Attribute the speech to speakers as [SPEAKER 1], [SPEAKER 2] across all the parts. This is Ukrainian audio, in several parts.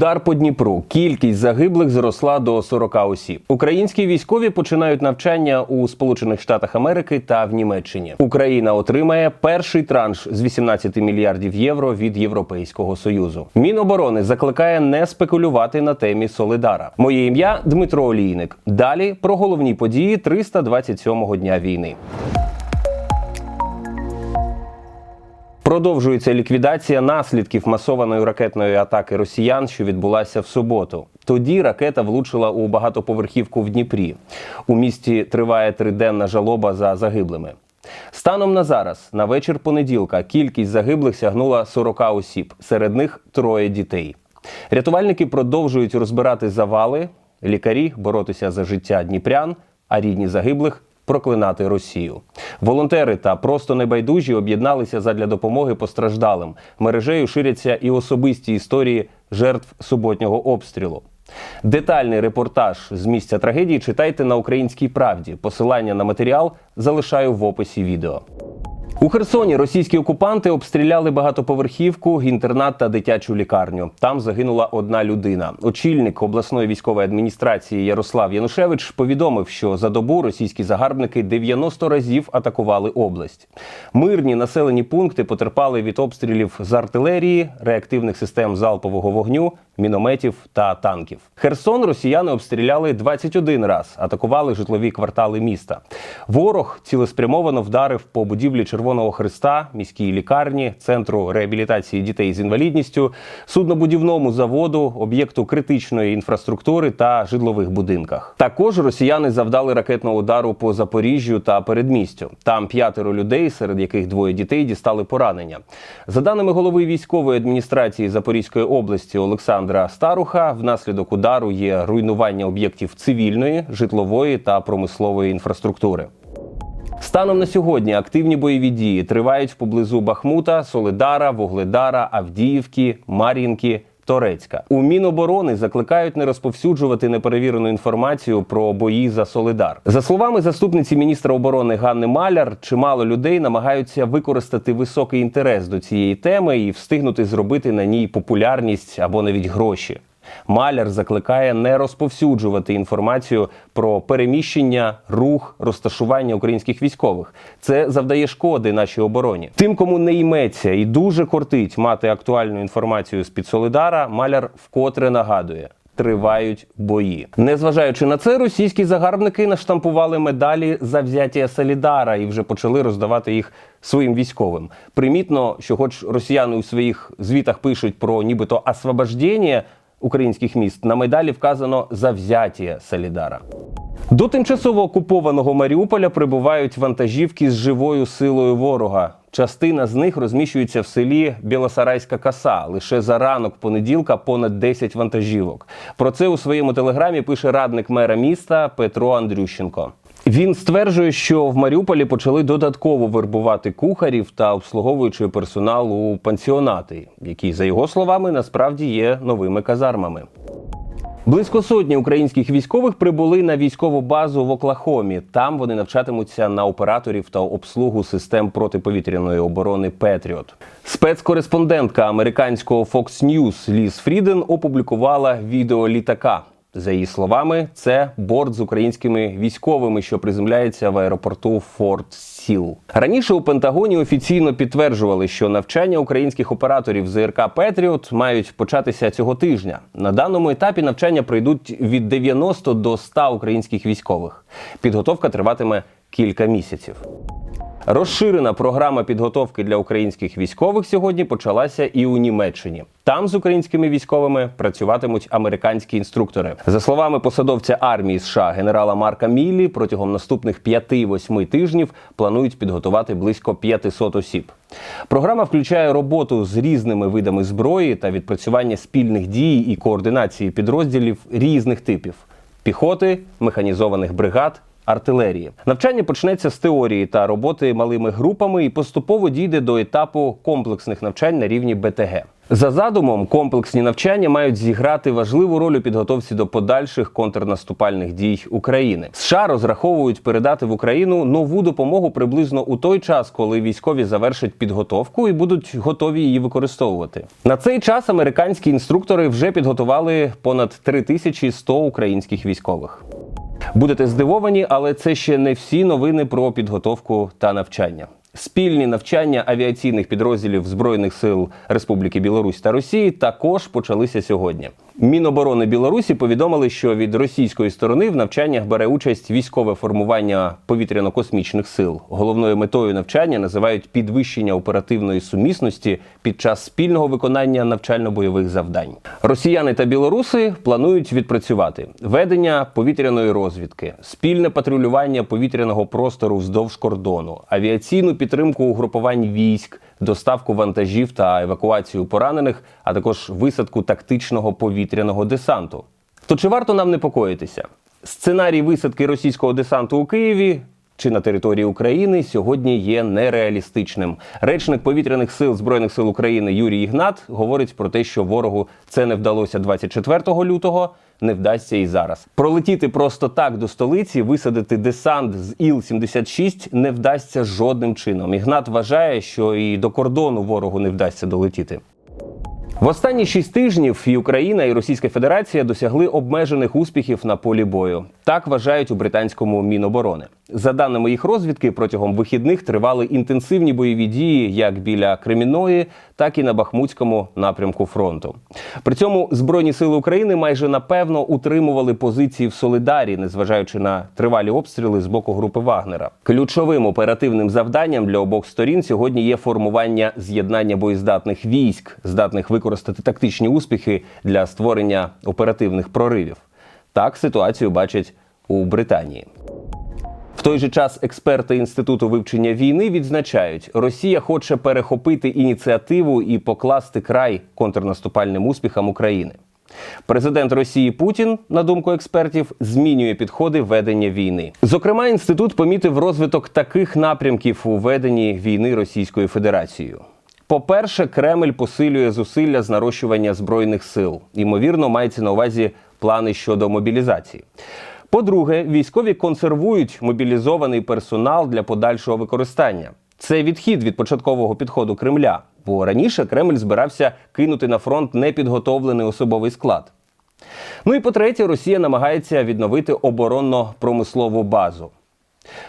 [SPEAKER 1] Удар по Дніпру. Кількість загиблих зросла до 40 осіб. Українські військові починають навчання у Сполучених Штатах Америки та в Німеччині. Україна отримає перший транш з 18 мільярдів євро від Європейського союзу. Міноборони закликає не спекулювати на темі Солидара. Моє ім'я Дмитро Олійник. Далі про головні події 327-го дня війни. Продовжується ліквідація наслідків масованої ракетної атаки росіян, що відбулася в суботу. Тоді ракета влучила у багатоповерхівку в Дніпрі. У місті триває триденна жалоба за загиблими. Станом на зараз, на вечір понеділка, кількість загиблих сягнула 40 осіб, серед них троє дітей. Рятувальники продовжують розбирати завали, лікарі боротися за життя дніпрян, а рідні загиблих проклинати Росію. Волонтери та просто небайдужі об'єдналися задля допомоги постраждалим. Мережею ширяться і особисті історії жертв суботнього обстрілу. Детальний репортаж з місця трагедії читайте на українській правді. Посилання на матеріал залишаю в описі відео. У Херсоні російські окупанти обстріляли багатоповерхівку, інтернат та дитячу лікарню. Там загинула одна людина. Очільник обласної військової адміністрації Ярослав Янушевич повідомив, що за добу російські загарбники 90 разів атакували область. Мирні населені пункти потерпали від обстрілів з артилерії, реактивних систем залпового вогню, мінометів та танків. Херсон росіяни обстріляли 21 раз, атакували житлові квартали міста. Ворог цілеспрямовано вдарив по будівлі Червоного Христа, міській лікарні, центру реабілітації дітей з інвалідністю, суднобудівному заводу, об'єкту критичної інфраструктури та житлових будинках. Також росіяни завдали ракетного удару по Запоріжжю та передмістю. Там п'ятеро людей, серед яких двоє дітей, дістали поранення. За даними голови військової адміністрації Запорізької області Олександра Старуха, внаслідок удару є руйнування об'єктів цивільної, житлової та промислової інфраструктури. Станом на сьогодні активні бойові дії тривають поблизу Бахмута, Солидара, Вугледара, Авдіївки, Мар'їнки. Торецька у Міноборони закликають не розповсюджувати неперевірену інформацію про бої за Солидар. За словами заступниці міністра оборони Ганни Маляр, чимало людей намагаються використати високий інтерес до цієї теми і встигнути зробити на ній популярність або навіть гроші. Маляр закликає не розповсюджувати інформацію про переміщення, рух, розташування українських військових. Це завдає шкоди нашій обороні. Тим, кому не йметься і дуже кортить мати актуальну інформацію з під Солидара, Маляр вкотре нагадує. Тривають бої, незважаючи на це, російські загарбники наштампували медалі за взяття Солідара і вже почали роздавати їх своїм військовим. Примітно, що, хоч росіяни у своїх звітах пишуть про нібито освобождення українських міст, на медалі вказано завзяття Солідара. До тимчасово окупованого Маріуполя прибувають вантажівки з живою силою ворога. Частина з них розміщується в селі Білосарайська коса. Лише за ранок понеділка понад 10 вантажівок. Про це у своєму телеграмі пише радник мера міста Петро Андрющенко. Він стверджує, що в Маріуполі почали додатково вербувати кухарів та обслуговуючий персонал у пансіонати, які, за його словами, насправді є новими казармами. Близько сотні українських військових прибули на військову базу в Оклахомі. Там вони навчатимуться на операторів та обслугу систем протиповітряної оборони Петріот. Спецкореспондентка американського Fox News Ліз Фріден опублікувала відео літака. За її словами, це борт з українськими військовими, що приземляється в аеропорту Форт Сіл. Раніше у Пентагоні офіційно підтверджували, що навчання українських операторів ЗРК Петріот мають початися цього тижня. На даному етапі навчання пройдуть від 90 до 100 українських військових. Підготовка триватиме кілька місяців. Розширена програма підготовки для українських військових сьогодні почалася і у Німеччині. Там з українськими військовими працюватимуть американські інструктори. За словами посадовця армії США генерала Марка Міллі, протягом наступних 5-8 тижнів планують підготувати близько 500 осіб. Програма включає роботу з різними видами зброї та відпрацювання спільних дій і координації підрозділів різних типів піхоти, механізованих бригад артилерії. Навчання почнеться з теорії та роботи малими групами і поступово дійде до етапу комплексних навчань на рівні БТГ. За задумом, комплексні навчання мають зіграти важливу роль у підготовці до подальших контрнаступальних дій України. США розраховують передати в Україну нову допомогу приблизно у той час, коли військові завершать підготовку і будуть готові її використовувати. На цей час американські інструктори вже підготували понад 3100 українських військових. Будете здивовані, але це ще не всі новини про підготовку та навчання. Спільні навчання авіаційних підрозділів Збройних сил Республіки Білорусь та Росії також почалися сьогодні. Міноборони Білорусі повідомили, що від російської сторони в навчаннях бере участь військове формування повітряно-космічних сил. Головною метою навчання називають підвищення оперативної сумісності під час спільного виконання навчально-бойових завдань. Росіяни та білоруси планують відпрацювати ведення повітряної розвідки, спільне патрулювання повітряного простору вздовж кордону, авіаційну підтримку угрупувань військ, доставку вантажів та евакуацію поранених, а також висадку тактичного повітряного десанту. То чи варто нам непокоїтися? Сценарій висадки російського десанту у Києві чи на території України сьогодні є нереалістичним. Речник повітряних сил збройних сил України Юрій Ігнат говорить про те, що ворогу це не вдалося 24 лютого. Не вдасться і зараз. Пролетіти просто так до столиці, висадити десант з Іл-76 не вдасться жодним чином. Ігнат вважає, що і до кордону ворогу не вдасться долетіти. В останні шість тижнів і Україна і Російська Федерація досягли обмежених успіхів на полі бою. Так вважають у британському міноборони. За даними їх розвідки, протягом вихідних тривали інтенсивні бойові дії як біля Кремінної, так і на Бахмутському напрямку фронту. При цьому збройні сили України майже напевно утримували позиції в Солидарі, незважаючи на тривалі обстріли з боку групи Вагнера. Ключовим оперативним завданням для обох сторін сьогодні є формування з'єднання боєздатних військ, здатних використати тактичні успіхи для створення оперативних проривів. Так ситуацію бачать у Британії. В той же час експерти інституту вивчення війни відзначають, Росія хоче перехопити ініціативу і покласти край контрнаступальним успіхам України. Президент Росії Путін, на думку експертів, змінює підходи ведення війни. Зокрема, інститут помітив розвиток таких напрямків у веденні війни Російською Федерацією. По-перше, Кремль посилює зусилля з нарощування збройних сил. Ймовірно, мається на увазі плани щодо мобілізації. По-друге, військові консервують мобілізований персонал для подальшого використання. Це відхід від початкового підходу Кремля, бо раніше Кремль збирався кинути на фронт непідготовлений особовий склад. Ну і по-третє, Росія намагається відновити оборонно-промислову базу.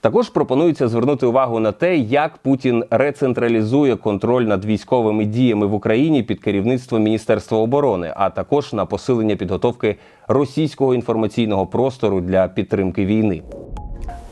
[SPEAKER 1] Також пропонується звернути увагу на те, як Путін рецентралізує контроль над військовими діями в Україні під керівництвом Міністерства оборони, а також на посилення підготовки російського інформаційного простору для підтримки війни.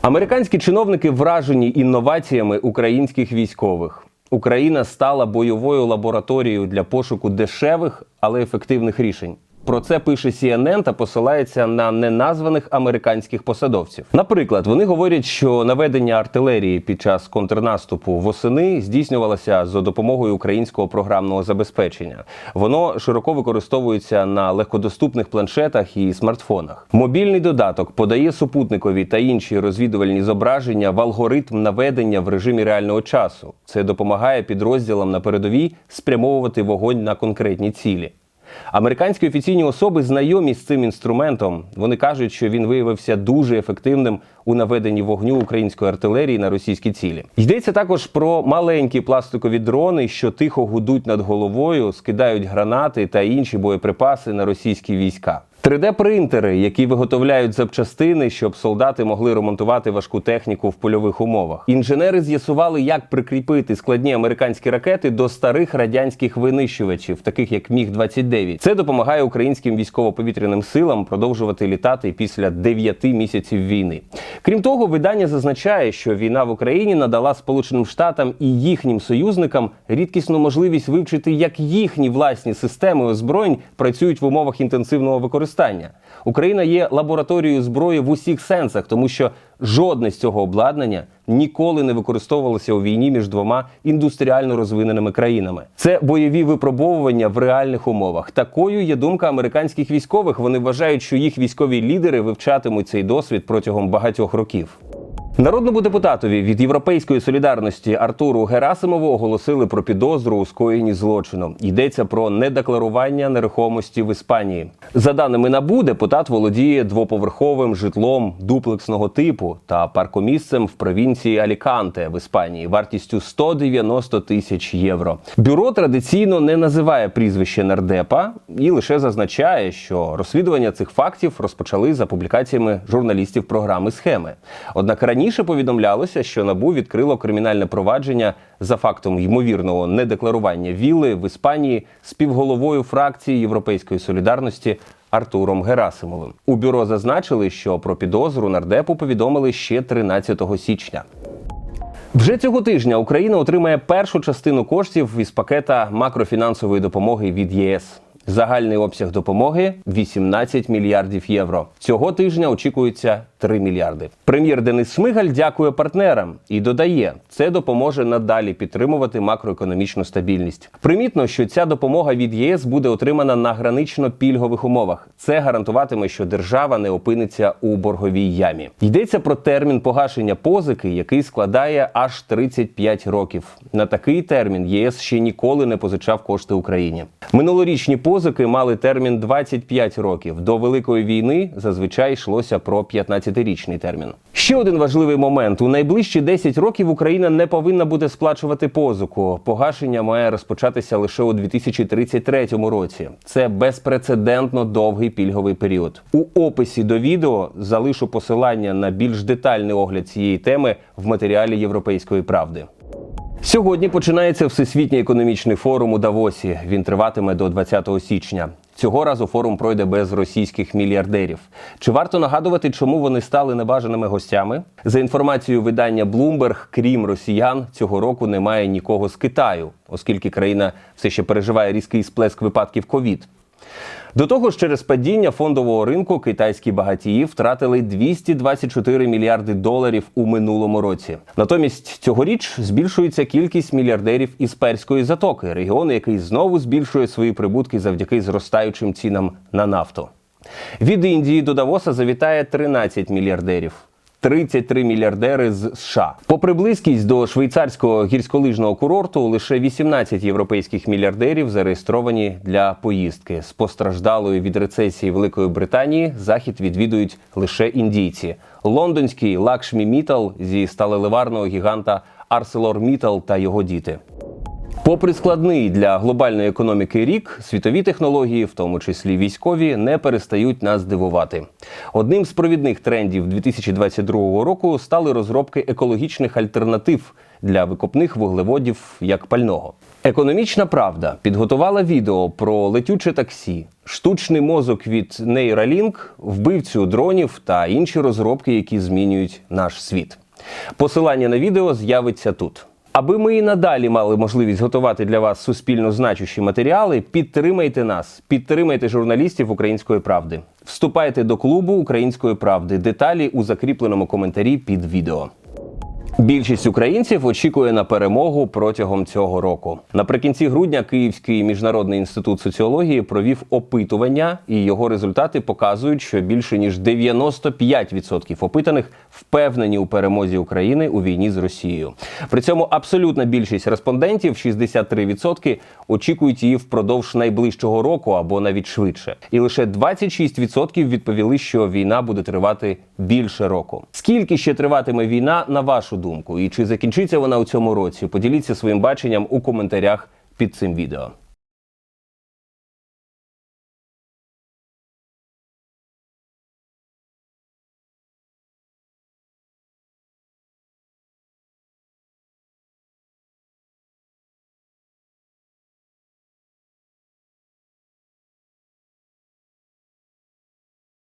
[SPEAKER 1] Американські чиновники вражені інноваціями українських військових. Україна стала бойовою лабораторією для пошуку дешевих, але ефективних рішень. Про це пише CNN та посилається на неназваних американських посадовців. Наприклад, вони говорять, що наведення артилерії під час контрнаступу восени здійснювалося за допомогою українського програмного забезпечення. Воно широко використовується на легкодоступних планшетах і смартфонах. Мобільний додаток подає супутникові та інші розвідувальні зображення в алгоритм наведення в режимі реального часу. Це допомагає підрозділам на передовій спрямовувати вогонь на конкретні цілі. Американські офіційні особи знайомі з цим інструментом. Вони кажуть, що він виявився дуже ефективним у наведенні вогню української артилерії на російські цілі. Йдеться також про маленькі пластикові дрони, що тихо гудуть над головою, скидають гранати та інші боєприпаси на російські війська. 3D-принтери, які виготовляють запчастини, щоб солдати могли ремонтувати важку техніку в польових умовах. Інженери з'ясували, як прикріпити складні американські ракети до старих радянських винищувачів, таких як Міг 29 Це допомагає українським військово-повітряним силам продовжувати літати після 9 місяців війни. Крім того, видання зазначає, що війна в Україні надала Сполученим Штатам і їхнім союзникам рідкісну можливість вивчити, як їхні власні системи озброєнь працюють в умовах інтенсивного використання. Україна є лабораторією зброї в усіх сенсах, тому що жодне з цього обладнання ніколи не використовувалося у війні між двома індустріально розвиненими країнами. Це бойові випробовування в реальних умовах. Такою є думка американських військових. Вони вважають, що їх військові лідери вивчатимуть цей досвід протягом багатьох років. Народному депутатові від Європейської солідарності Артуру Герасимову оголосили про підозру у скоєнні злочину. Йдеться про недекларування нерухомості в Іспанії. За даними НАБУ, депутат володіє двоповерховим житлом дуплексного типу та паркомісцем в провінції Аліканте в Іспанії вартістю 190 тисяч євро. Бюро традиційно не називає прізвище нардепа і лише зазначає, що розслідування цих фактів розпочали за публікаціями журналістів програми схеми. Однак раніше повідомлялося, що набу відкрило кримінальне провадження за фактом ймовірного недекларування вілли в Іспанії співголовою фракції Європейської солідарності. Артуром Герасимовим у бюро зазначили, що про підозру нардепу повідомили ще 13 січня. Вже цього тижня Україна отримає першу частину коштів із пакета макрофінансової допомоги від ЄС. Загальний обсяг допомоги 18 мільярдів євро. Цього тижня очікується 3 мільярди. Прем'єр Денис Шмигаль дякує партнерам і додає, це допоможе надалі підтримувати макроекономічну стабільність. Примітно, що ця допомога від ЄС буде отримана на гранично пільгових умовах. Це гарантуватиме, що держава не опиниться у борговій ямі. Йдеться про термін погашення позики, який складає аж 35 років. На такий термін ЄС ще ніколи не позичав кошти Україні. Минулорічні позики мали термін 25 років. До великої війни зазвичай йшлося про 15-річний термін. Ще один важливий момент: у найближчі 10 років Україна не повинна буде сплачувати позику. Погашення має розпочатися лише у 2033 році. Це безпрецедентно довгий пільговий період. У описі до відео залишу посилання на більш детальний огляд цієї теми в матеріалі Європейської правди. Сьогодні починається всесвітній економічний форум у Давосі. Він триватиме до 20 січня. Цього разу форум пройде без російських мільярдерів. Чи варто нагадувати, чому вони стали небажаними гостями? За інформацією видання Bloomberg, крім росіян, цього року немає нікого з Китаю, оскільки країна все ще переживає різкий сплеск випадків ковід. До того ж, через падіння фондового ринку китайські багатії втратили 224 мільярди доларів у минулому році. Натомість цьогоріч збільшується кількість мільярдерів із перської затоки, регіон, який знову збільшує свої прибутки завдяки зростаючим цінам на нафту. Від Індії до Давоса завітає 13 мільярдерів. 33 мільярдери з США. Попри близькість до швейцарського гірськолижного курорту, лише 18 європейських мільярдерів зареєстровані для поїздки. З постраждалої від рецесії Великої Британії захід відвідують лише індійці. Лондонський Лакшмі Мітал зі сталеливарного гіганта Мітал та його діти. Попри складний для глобальної економіки рік, світові технології, в тому числі військові, не перестають нас дивувати. Одним з провідних трендів 2022 року стали розробки екологічних альтернатив для викопних вуглеводів як пального. Економічна правда підготувала відео про летюче таксі, штучний мозок від Neuralink, вбивцю дронів та інші розробки, які змінюють наш світ. Посилання на відео з'явиться тут. Аби ми і надалі мали можливість готувати для вас суспільно значущі матеріали, підтримайте нас, підтримайте журналістів Української правди. Вступайте до клубу Української правди. Деталі у закріпленому коментарі під відео. Більшість українців очікує на перемогу протягом цього року. Наприкінці грудня Київський міжнародний інститут соціології провів опитування, і його результати показують, що більше ніж 95% опитаних впевнені у перемозі України у війні з Росією. При цьому абсолютна більшість респондентів 63% очікують її впродовж найближчого року або навіть швидше. І лише 26% відповіли, що війна буде тривати більше року. Скільки ще триватиме війна, на вашу думку, і чи закінчиться вона у цьому році? Поділіться своїм баченням у коментарях під цим відео.